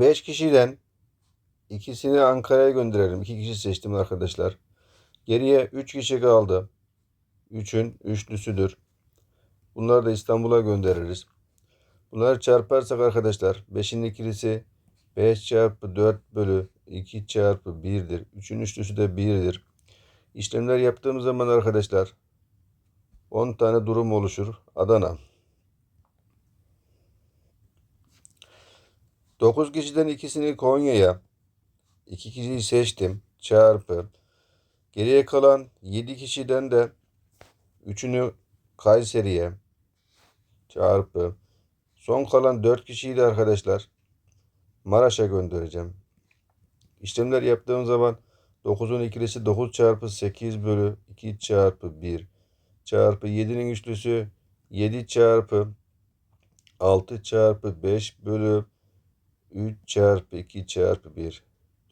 5 kişiden ikisini Ankara'ya gönderelim. 2 kişi seçtim arkadaşlar. Geriye 3 kişi kaldı. 3'ün üçlüsüdür. Bunları da İstanbul'a göndeririz. Bunları çarparsak arkadaşlar 5'in ikilisi 5 çarpı 4 bölü 2 çarpı 1'dir. 3'ün üçlüsü de 1'dir. İşlemler yaptığımız zaman arkadaşlar 10 tane durum oluşur. Adana. 9 kişiden ikisini Konya'ya, 2 kişiyi seçtim. Çarpı. Geriye kalan 7 kişiden de 3'ünü Kayseri'ye çarpı. Son kalan 4 kişiyi de arkadaşlar Maraş'a göndereceğim. İşlemler yaptığım zaman 9'un ikilisi 9 çarpı 8 bölü 2 çarpı 1 çarpı 7'nin üçlüsü 7 çarpı 6 çarpı 5 bölü 3 çarpı 2 çarpı 1.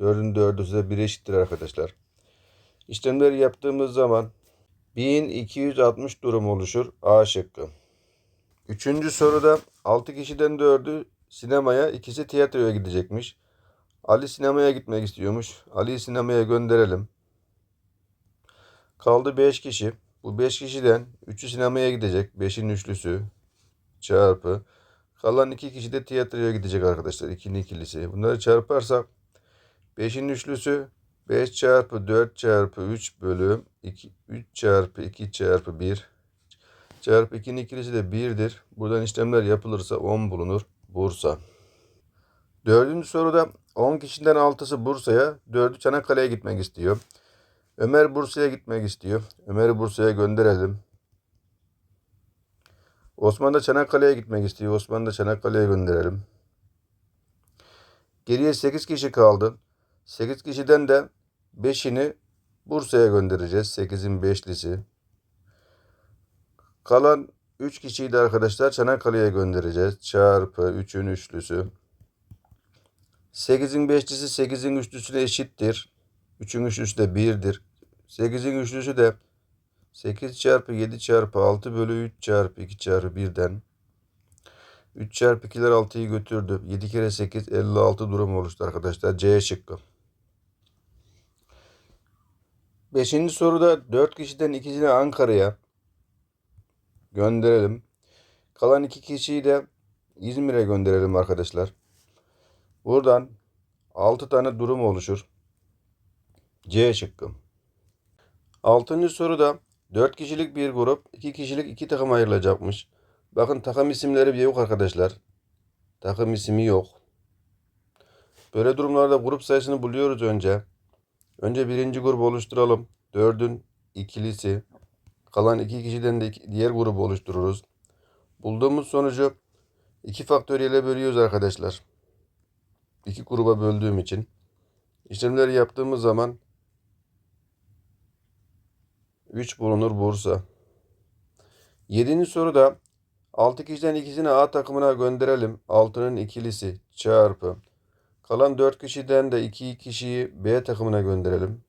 4'ün 4'ü size 1 eşittir arkadaşlar. İşlemleri yaptığımız zaman 1260 durum oluşur. A şıkkı. Üçüncü soruda 6 kişiden 4'ü sinemaya, ikisi tiyatroya gidecekmiş. Ali sinemaya gitmek istiyormuş. Ali'yi sinemaya gönderelim. Kaldı 5 kişi. Bu 5 kişiden 3'ü sinemaya gidecek. 5'in üçlüsü çarpı. Kalan 2 kişi de tiyatroya gidecek arkadaşlar. 2'nin ikilisi. Bunları çarparsak 5'in üçlüsü 5 çarpı 4 çarpı 3 bölü 2, 3 çarpı 2 çarpı 1 çarpı 2'nin ikilisi de 1'dir. Buradan işlemler yapılırsa 10 bulunur. Bursa. Dördüncü soruda 10 kişiden 6'sı Bursa'ya, 4'ü Çanakkale'ye gitmek istiyor. Ömer Bursa'ya gitmek istiyor. Ömer'i Bursa'ya gönderelim. Osman da Çanakkale'ye gitmek istiyor. Osman da Çanakkale'ye gönderelim. Geriye 8 kişi kaldı. 8 kişiden de 5'ini Bursa'ya göndereceğiz. 8'in 5'lisi. Kalan 3 kişiyi de arkadaşlar Çanakkale'ye göndereceğiz. Çarpı 3'ün üçlüsü. 8'in 5'lisi 8'in üçlüsüne eşittir. 3'ün üçlüsü de 1'dir. 8'in üçlüsü de 8 çarpı 7 çarpı 6 bölü 3 çarpı 2 çarpı 1'den 3 çarpı 2'ler 6'yı götürdü. 7 kere 8 56 durum oluştu arkadaşlar. C şıkkı. Beşinci soruda 4 kişiden ikisini Ankara'ya gönderelim. Kalan 2 kişiyi de İzmir'e gönderelim arkadaşlar. Buradan 6 tane durum oluşur. C şıkkı. Altıncı soruda 4 kişilik bir grup 2 kişilik 2 takım ayrılacakmış. Bakın takım isimleri bir yok arkadaşlar. Takım ismi yok. Böyle durumlarda grup sayısını buluyoruz önce. Önce birinci grubu oluşturalım. 4'ün ikilisi. Kalan iki kişiden de diğer grubu oluştururuz. Bulduğumuz sonucu iki faktöriyle bölüyoruz arkadaşlar. İki gruba böldüğüm için. İşlemleri yaptığımız zaman 3 bulunur Bursa. 7. soruda 6 kişiden ikisini A takımına gönderelim. 6'nın ikilisi çarpı. Kalan 4 kişiden de 2 kişiyi B takımına gönderelim.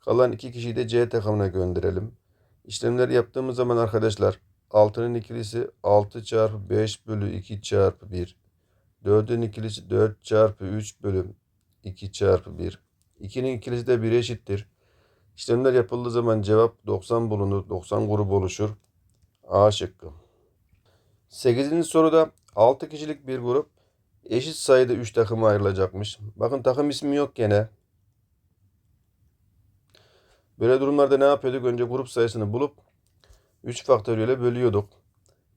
Kalan 2 kişiyi de C takımına gönderelim. İşlemleri yaptığımız zaman arkadaşlar 6'nın ikilisi 6 çarpı 5 bölü 2 çarpı 1. 4'ün ikilisi 4 çarpı 3 bölü 2 çarpı 1. 2'nin ikilisi de 1 eşittir. İşlemler yapıldığı zaman cevap 90 bulunur. 90 grubu oluşur. A şıkkı. 8. soruda 6 kişilik bir grup eşit sayıda 3 takıma ayrılacakmış. Bakın takım ismi yok gene. Böyle durumlarda ne yapıyorduk? Önce grup sayısını bulup 3 faktöriyel bölüyorduk.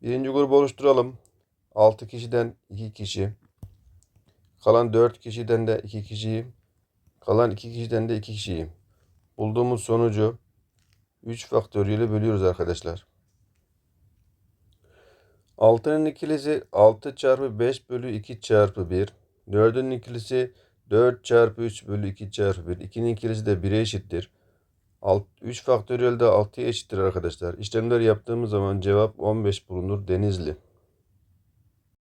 Birinci grubu oluşturalım. 6 kişiden 2 kişi. Kalan 4 kişiden de 2 kişiyi. Kalan 2 kişiden de 2 kişiyi. Bulduğumuz sonucu 3 faktöriyel bölüyoruz arkadaşlar. 6'nın ikilisi 6 çarpı 5 bölü 2 çarpı 1. 4'ün ikilisi 4 çarpı 3 bölü 2 çarpı 1. 2'nin ikilisi de 1'e eşittir. 3 faktöriyel de 6'ya eşittir arkadaşlar. İşlemleri yaptığımız zaman cevap 15 bulunur. Denizli.